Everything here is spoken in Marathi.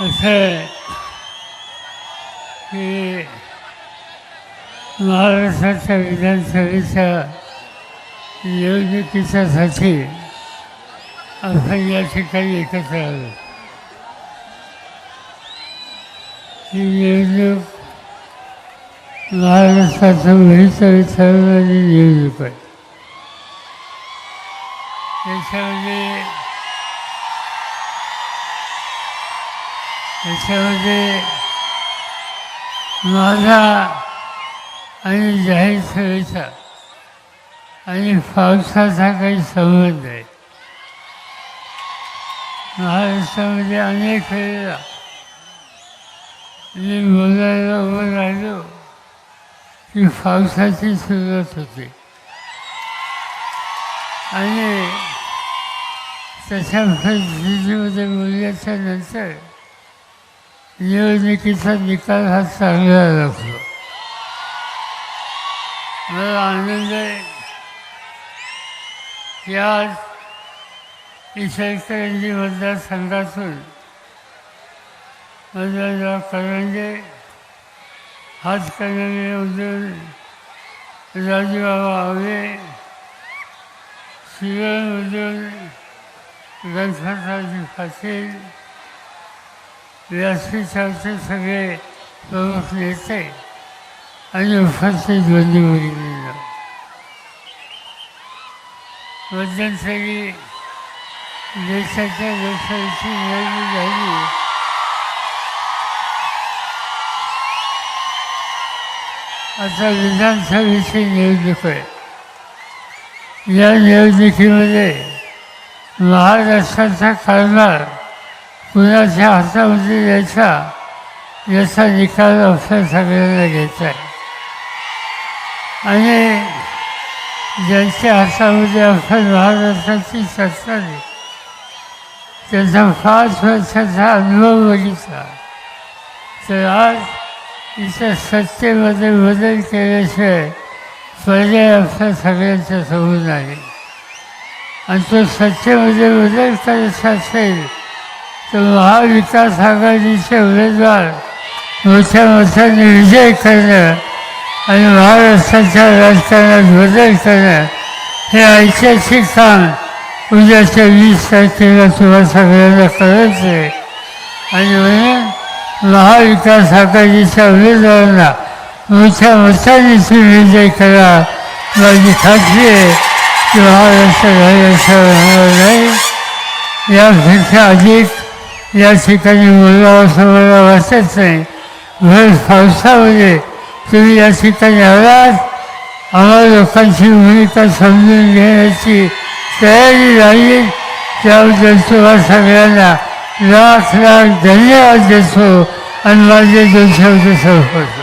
असे की महाराष्ट्राच्या विधानसभेच्या निवडणुकीच्यासाठी आपण या ठिकाणी एकत्र आलो ही निवडणूक महाराष्ट्राचं भवितव्य ठरवणारी निवडणूक आहे त्याच्यामध्ये त्याच्यामध्ये माझा आणि जाहीर सभेचा आणि पावसाचा काही संबंध आहे महाराष्ट्रामध्ये अनेक वेळेला मी बोलायला उभं राहिलो की पावसाची सुरुवात होते आणि तशा परिस्थितीमध्ये बोलल्याच्या नंतर निवडणुकीचा निकाल हा चांगला लागतो मला आनंद आहे की आज इचलकरंजी मतदारसंघातून मतदार करंजे हातकणंगलेमधून राजूबाबा आवे शिवमधून गणपतरावजी पाटील व्यासपीठाचे सगळे प्रमुख नेते आणि उपस्थित बंधू मध्यंतरी देशाच्या लोकशाहीची निवडणूक झाली. आता विधानसभेची निवडणूक आहे. या निवडणुकीमध्ये महाराष्ट्राचा कारभार कुणाच्या हातामध्ये यायचा. याचा निकाल आपल्या सगळ्यांना घ्यायचा आहे. आणि ज्यांच्या हातामध्ये आपण महाराष्ट्राची सत्ता दिली त्यांचा पाच वर्षाचा अनुभव बघितला. तर आज इथं सत्तेमध्ये बदल केल्याशिवाय पर्याय आपल्या सगळ्यांच्या समोर नाही. आणि तो सत्तेमध्ये म्हणजे बदल करायचा असेल तर महाविकास आघाडीचे उमेदवार मोठ्या मोठ्याने विजय करणं आणि महाराष्ट्राच्या राजकारणात बदल करणं हे ऐतिहासिक काम उद्याच्या वीस तारखेला तुम्हाला सगळ्यांना करायचं आहे आणि म्हणून महाविकास आघाडीच्या उमेदवारांना मोठ्या मोठ्याने तुम्ही विजय करा माझी खात्री आहे. की महाराष्ट्र राज्याचं होणार नाही यापेक्षा अधिक या ठिकाणी बोलावं असं मला वाटत नाही भर पावसामध्ये तुम्ही या ठिकाणी आलात आम्हाला लोकांची भूमिका समजून घेण्याची तयारी राहील त्याबद्दल तुम्हाला सगळ्यांना लाख लाख धन्यवाद देतो आणि माझे दोन शब्द संपवतो